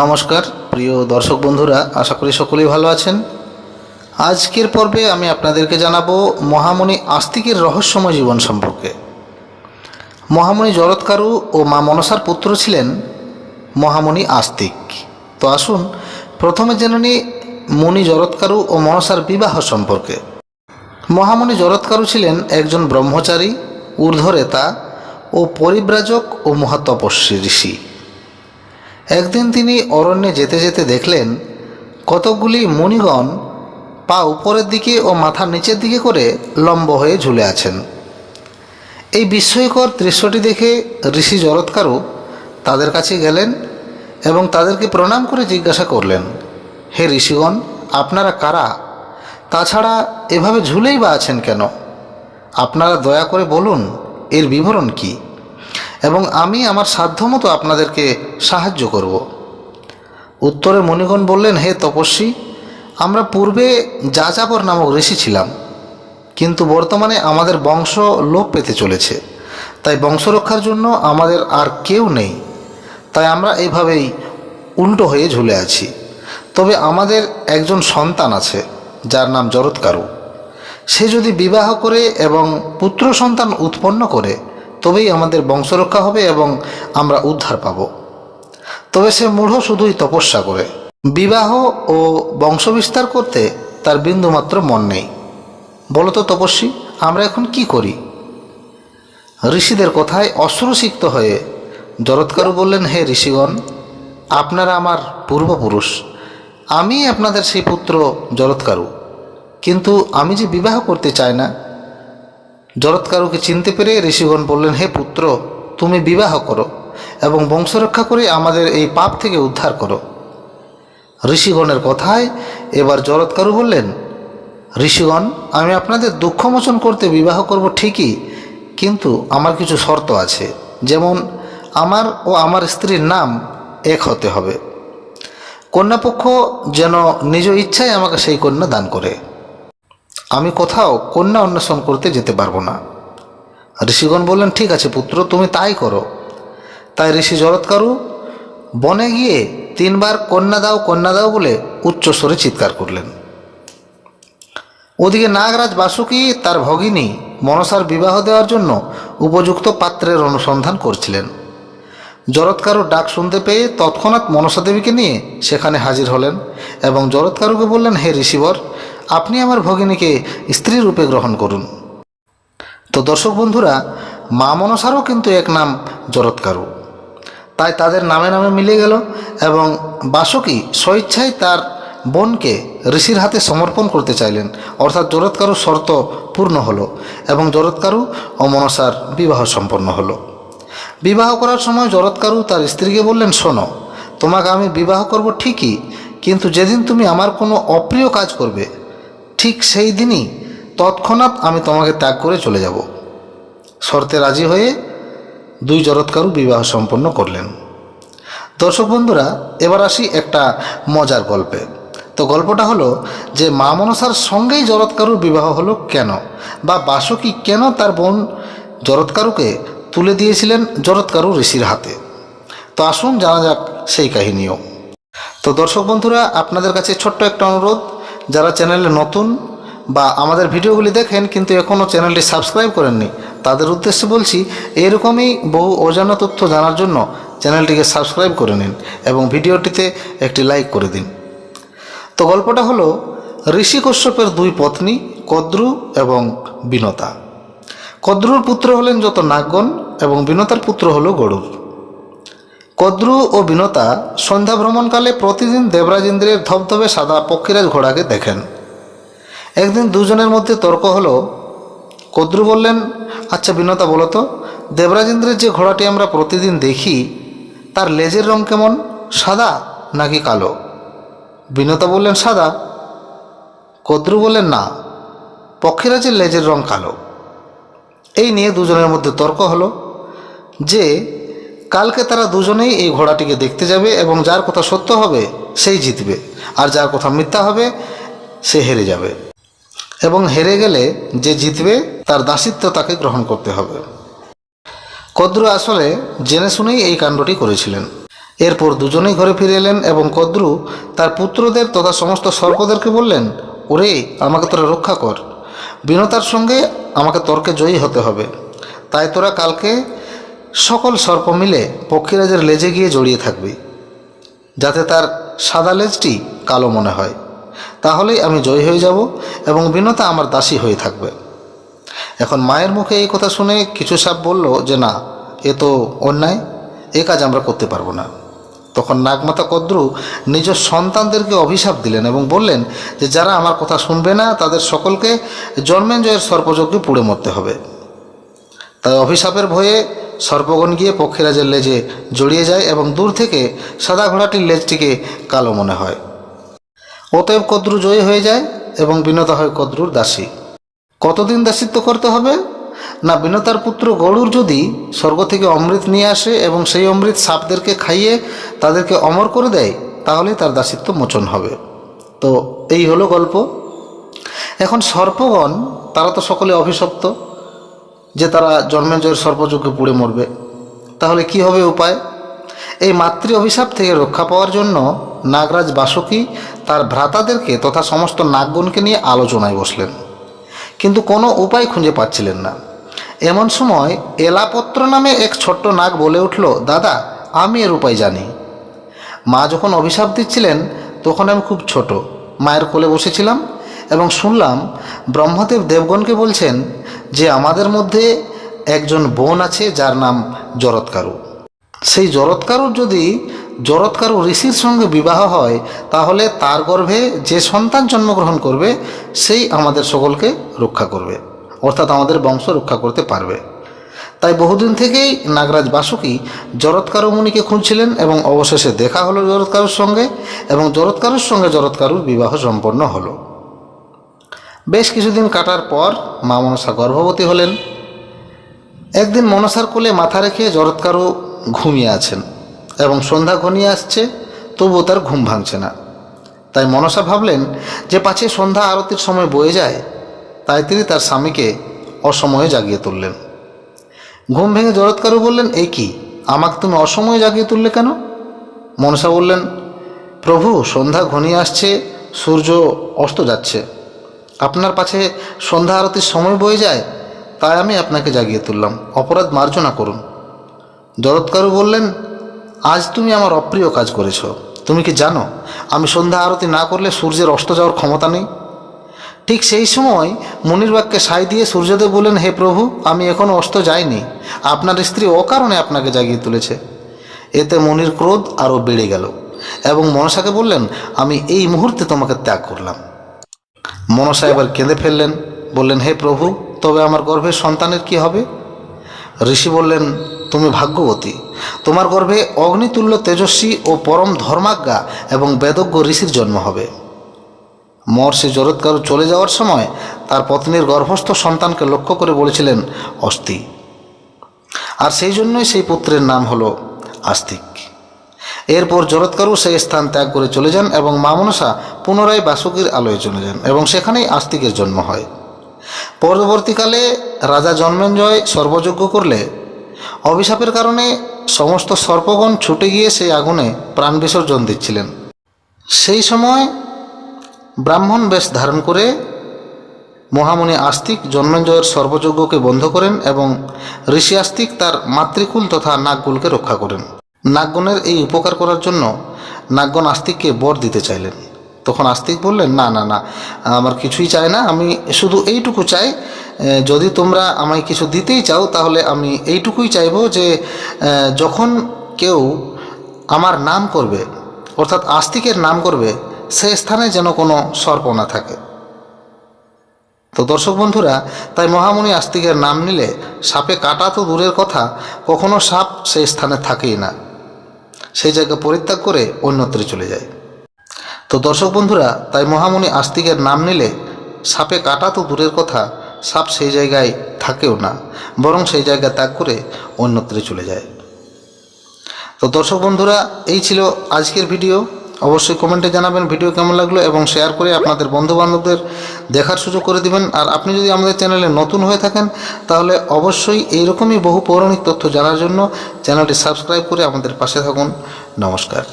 নমস্কার, প্রিয় দর্শক বন্ধুরা, আশা করি সকলেই ভালো আছেন। আজকের পর্বে আমি আপনাদেরকে জানাব মহামণি আস্তিকের রহস্যময় জীবন সম্পর্কে। মহামণি জরৎকারু ও মা মনসার পুত্র ছিলেন মহামণি আস্তিক। তো আসুন, প্রথমে জেনে নিই মণি জরৎকারু ও মনসার বিবাহ সম্পর্কে। মহামণি জরৎকারু ছিলেন একজন ব্রহ্মচারী, ঊর্ধ্বরেতা ও পরিব্রাজক ও মহাতপস্বী ঋষি। একদিন তিনি অরণ্যে যেতে যেতে দেখলেন, কতকগুলি মুনিগণ পা উপরের দিকে ও মাথা নিচের দিকে করে লম্ব হয়ে ঝুলে আছেন। এই বিস্ময়কর দৃশ্যটি দেখে ঋষি জরৎকারও তাদের কাছে গেলেন এবং তাদেরকে প্রণাম করে জিজ্ঞাসা করলেন, হে ঋষিগণ, আপনারা কারা? তাছাড়া এভাবে ঝুলেই বা আছেন কেন? আপনারা দয়া করে বলুন, এর বিবরণ কী? এবং আমি আমার সাধ্যমতো আপনাদেরকে সাহায্য করব। উত্তরে মণিগণ বললেন, হে তপস্বী, আমরা পূর্বে যাযাবর নামক ঋষি ছিলাম, কিন্তু বর্তমানে আমাদের বংশ লোপ পেতে চলেছে। তাই বংশ রক্ষার জন্য আমাদের আর কেউ নেই। তাই আমরা এইভাবেই উল্টো হয়ে ঝুলে আছি। তবে আমাদের একজন সন্তান আছে, যার নাম জরৎকারু। সে যদি বিবাহ করে এবং পুত্র সন্তান উৎপন্ন করে তবেই আমাদের বংশরক্ষা হবে এবং আমরা উদ্ধার পাব। তবে সে মূঢ় শুধুই তপস্যা করে। বিবাহ ও বংশবিস্তার করতে তার বিন্দুমাত্র মন নেই। বলতো, তপস্বী, আমরা এখন কি করি? ঋষিদের কথায় অশ্রুসিক্ত হয়ে জরৎকারু বললেন, হে ঋষিগণ, আপনারা আমার পূর্বপুরুষ। আমি আপনাদের সেই পুত্র জরৎকারু। কিন্তু আমি যে বিবাহ করতে চাই না জরৎকারুকে চিনতে পেরে ঋষিগণ বললেন, হে পুত্র, তুমি বিবাহ করো এবং বংশরক্ষা করে আমাদের এই পাপ থেকে উদ্ধার করো। ঋষিগণের কথায় এবার জরৎকারু বললেন, ঋষিগণ, আমি আপনাদের দুঃখমোচন করতে বিবাহ করব ঠিকই, কিন্তু আমার কিছু শর্ত আছে। যেমন, আমার ও আমার স্ত্রীর নাম এক হতে হবে। কন্যাপক্ষ যেন নিজ ইচ্ছায় আমাকে সেই কন্যা দান করে। আমি কোথাও কন্যা অন্বেষণ করতে যেতে পারব না। ঋষিগণ বললেন, ঠিক আছে পুত্র, তুমি তাই করো। তাই ঋষি জরৎকারু বনে গিয়ে তিনবার কন্যা দাও কন্যা দাও বলে উচ্চস্বরে চিৎকার করলেন। ওদিকে নাগরাজ বাসুকি তার ভগিনী মনসার বিবাহ দেওয়ার জন্য উপযুক্ত পাত্রের অনুসন্ধান করছিলেন। জরৎকারু ডাক শুনতে পেয়ে তৎক্ষণাৎ মনসা দেবীকে নিয়ে সেখানে হাজির হলেন এবং জরৎকারুকে বললেন, হে ঋষিবর আপনি আমার ভগিনীকে স্ত্রী রূপে গ্রহণ করুন। তো দর্শক বন্ধুরা, মা মনসারও কিন্তু এক নাম জরৎকারু। তাই তাদের নামে নামে মিলে গেল এবং বাসকি স্বেচ্ছায় তার বোনকে ঋষির হাতে সমর্পণ করতে চাইলেন। অর্থাৎ জরৎকারু শর্ত পূর্ণ হলো এবং জরৎকারু ও মনসার বিবাহ সম্পন্ন হলো। বিবাহ করার সময় জরৎকারু তার স্ত্রীকে বললেন, শোনো, তোমাকে আমি বিবাহ করব ঠিকই, কিন্তু যেদিন তুমি আমার কোনো অপ্রিয় কাজ করবে ঠিক সেই দিনই তৎক্ষণাৎ আমি তোমাকে ত্যাগ করে চলে যাব। শর্তে রাজি হয়ে দুই জরৎকারু বিবাহ সম্পন্ন করলেন। দর্শক বন্ধুরা, এবার আসি একটা মজার গল্পে। তো গল্পটা হলো যে মা মনসার সঙ্গেই জরৎকারুর বিবাহ হলো কেন বা বাসকি কেন তার বোন জরৎকারুকে তুলে দিয়েছিলেন জরৎকারু ঋষির হাতে। তো আসুন জানা যাক সেই কাহিনীও। তো দর্শক বন্ধুরা, আপনাদের কাছে ছোট্ট একটা অনুরোধ যারা চ্যানেলে নতুন বা আমাদের ভিডিওগুলি দেখেন কিন্তু এখনও চ্যানেলটি সাবস্ক্রাইব করেননি, তাদের উদ্দেশ্যে বলছি এরকমই বহু অজানা তথ্য জানার জন্য চ্যানেলটিকে সাবস্ক্রাইব করে নিন এবং ভিডিওটিতে একটি লাইক করে দিন। তো গল্পটা হলো ঋষি কশ্যপের দুই পত্নী, কদ্রু এবং বিনতা। কদ্রুর পুত্র হলেন যত নাগগণ এবং বিনতার পুত্র হলো গরুর। কদ্রু ও বিনতা সন্ধ্যা ভ্রমণকালে প্রতিদিন দেবরাজ ইন্দ্রের ধবধবে সাদা পক্ষীরাজ ঘোড়াকে দেখেন। একদিন দুজনের মধ্যে তর্ক হলো, কদ্রু বললেন আচ্ছা বিনতা, বলো তো দেবরাজ ইন্দ্রের যে ঘোড়াটি আমরা প্রতিদিন দেখি, তার লেজের রং কেমন, সাদা নাকি কালো? বিনতা বললেন, সাদা। কদ্রু বললেন, না, পক্ষীরাজের লেজের রং কালো। এই নিয়ে দুজনের মধ্যে তর্ক হলো যে কালকে তারা দুজনেই এই ঘোড়াটিকে দেখতে যাবে এবং যার কথা সত্য হবে, সেই জিতবে। আর যার কথা মিথ্যা হবে, সে হেরে যাবে। এবং হেরে গেলে যে জিতবে, তার দাসিত্ব তাকে গ্রহণ করতে হবে। কদ্রু আসলে জেনে শুনেই এই কাণ্ডটি করেছিলেন। এরপর দুজনেই ঘরে ফিরে এলেন এবং কদ্রু তার পুত্রদের তথা সমস্ত সর্পদেরকে বললেন, ওরে, আমাকে তোরা রক্ষা কর। বিনতার সঙ্গে আমাকে তর্কে জয়ী হতে হবে। তাই তোরা কালকে সকল সর্প মিলে পক্ষীরাজের লেজে গিয়ে জড়িয়ে থাকবে। যাতে তার সাদা লেজটি কালো মনে হয়। তাহলেই আমি জয়ী হয়ে যাব এবং বিনতা আমার দাসী হয়ে থাকবে। এখন মায়ের মুখে এই কথা শুনে কিছু সাপ বলল যে, না, এ তো অন্যায়। এ কাজ আমরা করতে পারব না। তখন নাগমাতা কদ্রু নিজ সন্তানদেরকে অভিশাপ দিলেন এবং বললেন যে, যারা আমার কথা শুনবে না, তাদের সকলকে জন্মেঞ্জয়ের সর্পযজ্ঞে পুড়ে মরতে হবে। তাই অভিশাপের ভয়ে সর্পগণ গিয়ে পক্ষীরাজের লেজে জড়িয়ে যায় এবং দূর থেকে সাদা ঘোড়াটির লেজটিকে কালো মনে হয়। অতএব কদ্রু জয়ী হয়ে যায় এবং বিনতা হয় কদ্রুর দাসী। কতদিন দাসিত্ব করতে হবে? না বিনতার পুত্র গরুর যদি স্বর্গ থেকে অমৃত নিয়ে আসে এবং সেই অমৃত সাপদেরকে খাইয়ে তাদেরকে অমর করে দেয় তাহলেই তার দাসিত্ব মোচন হবে। তো এই হলো গল্প। এখন সর্পগণ, তারা তো সকলে অভিশপ্ত। যে তারা জন্মেজয়ের সর্পযজ্ঞে পুড়ে মরবে। তাহলে কি হবে উপায়? এই মাতৃ অভিশাপ থেকে রক্ষা পাওয়ার জন্য নাগরাজ বাসুকি তার ভ্রাতাদেরকে তথা সমস্ত নাগগণকে নিয়ে আলোচনায় বসলেন। কিন্তু কোনো উপায় খুঁজে পাচ্ছিলেন না। এমন সময় এলাপত্র নামে এক ছোট্ট নাগ বলে উঠল, দাদা, আমি এর উপায় জানি। মা যখন অভিশাপ দিচ্ছিলেন, তখন আমি খুব ছোট, মায়ের কোলে বসেছিলাম এবং শুনলাম ব্রহ্মদেব দেবগণকে বলছেন যে আমাদের মধ্যে একজন বোন আছে, যার নাম জরৎকারু। সেই জরৎকারুর যদি জরৎকারু ঋষির সঙ্গে বিবাহ হয়, তাহলে তার গর্ভে যে সন্তান জন্মগ্রহণ করবে, সেই আমাদের সকলকে রক্ষা করবে। অর্থাৎ আমাদের বংশ রক্ষা করতে পারবে। তাই বহুদিন থেকেই নাগরাজ বাসুকি জরৎকারু মুনিকে খুঁজছিলেন এবং অবশেষে দেখা হলো জরৎকারুর সঙ্গে এবং জরৎকারুর সঙ্গে জরৎকারুর বিবাহ সম্পন্ন হলো। বেশ কিছুদিন কাটার পর মা মনসা গর্ভবতী হলেন। একদিন মনসার কোলে মাথা রেখে জরৎকারু ঘুমিয়ে আছেন এবং সন্ধ্যা ঘনিয়ে আসছে, তবুও তার ঘুম ভাঙছে না। তাই মনসা ভাবলেন যে পাছে সন্ধ্যা আরতির সময় বয়ে যায়, তাই তিনি তার স্বামীকে অসময়ে জাগিয়ে তুললেন। ঘুম ভেঙে জরৎকারু বললেন এই কি, আমাকে তুমি অসময়ে জাগিয়ে তুললে কেন? মনসা বললেন, প্রভু, সন্ধ্যা ঘনিয়ে আসছে, সূর্য অস্ত যাচ্ছে। আপনার পাছে সন্ধ্যা আরতির সময় বয়ে যায়, তাই আমি আপনাকে জাগিয়ে তুললাম। অপরাধ মার্জনা করুন। জরৎকারু বললেন, আজ তুমি আমার অপ্রিয় কাজ করেছ। তুমি কি জানো, আমি সন্ধ্যা আরতি না করলে সূর্যের অস্ত যাওয়ার ক্ষমতা নেই? ঠিক সেই সময় মুনির বাক্যে সাই দিয়ে সূর্যদেব বললেন, হে প্রভু, আমি এখনও অস্ত যাইনি। আপনার স্ত্রী অকারণে আপনাকে জাগিয়ে তুলেছে। এতে মনির ক্রোধ আরও বেড়ে গেল এবং মনসাকে বললেন, আমি এই মুহূর্তে তোমাকে ত্যাগ করলাম। মনসা এবার কেঁদে ফেললেন, বললেন, হে প্রভু, তবে আমার গর্ভে সন্তানের কি হবে? ঋষি বললেন, তুমি ভাগ্যবতী। তোমার গর্ভে অগ্নিতুল্য তেজস্বী ও পরম ধর্মাজ্ঞা এবং বেদজ্ঞ ঋষির জন্ম হবে। মহর্ষি জরৎকারু চলে যাওয়ার সময় তার পত্নীর গর্ভস্থ সন্তানকে লক্ষ্য করে বলেছিলেন, অস্থি। আর সেই জন্যই সেই পুত্রের নাম হলো আস্তিক। এরপর জরৎকারু সেই স্থান ত্যাগ করে চলে যান এবং মামনসা পুনরায় বাসুকির আলোয় চলে যান এবং সেখানেই আস্তিকের জন্ম হয়। পরবর্তীকালে রাজা জন্মেঞ্জয় সর্বযজ্ঞ করলে। অভিশাপের কারণে সমস্ত সর্পগণ ছুটে গিয়ে সেই আগুনে প্রাণ বিসর্জন দিচ্ছিলেন। সেই সময় ব্রাহ্মণ বেশ ধারণ করে মহামুনি আস্তিক জন্মেঞ্জয়ের সর্বযজ্ঞকে বন্ধ করেন এবং ঋষি আস্তিক তার মাতৃকুল তথা নাগকুলকে রক্ষা করেন। নাগগণের এই উপকার করার জন্য নাগগণ আস্তিককে বর দিতে চাইলেন। তখন আস্তিক বললেন, না না না, আমার কিছুই চাই না, আমি শুধু এইটুকু চাই। যদি তোমরা আমায় কিছু দিতেই চাও, তাহলে আমি এইটুকুই চাইব যে, যখন কেউ আমার নাম করবে, অর্থাৎ আস্তিকের নাম করবে, সে স্থানে যেন কোনো সর্প না থাকে। তো দর্শক বন্ধুরা, তাই মহামুনি আস্তিকের নাম নিলে সাপে কাটা তো দূরের কথা, কখনো সাপ সেই স্থানে থাকেই না। সেই জায়গা পরিত্যাগ করে অন্যত্র চলে যায়। তো দর্শক বন্ধুরা, তাই মহামণি আস্তিকের নাম নিলে সাপে কাটা তো দূরের কথা, সাপ সেই জায়গায় থাকেও না, বরং সেই জায়গা ত্যাগ করে অন্যত্রে চলে যায়। তো দর্শক বন্ধুরা, এই ছিল আজকের ভিডিও। অবশ্যই কমেন্টে জানাবেন ভিডিও কেমন লাগল এবং শেয়ার করে আপনাদের বন্ধুবান্ধবদের দেখার সুযোগ করে দিবেন। আর আপনি যদি আমাদের চ্যানেলে নতুন হয়ে থাকেন, তাহলে অবশ্যই এইরকমই বহু পৌরাণিক তথ্য জানার জন্য চ্যানেলটি সাবস্ক্রাইব করে আমাদের পাশে থাকুন। নমস্কার।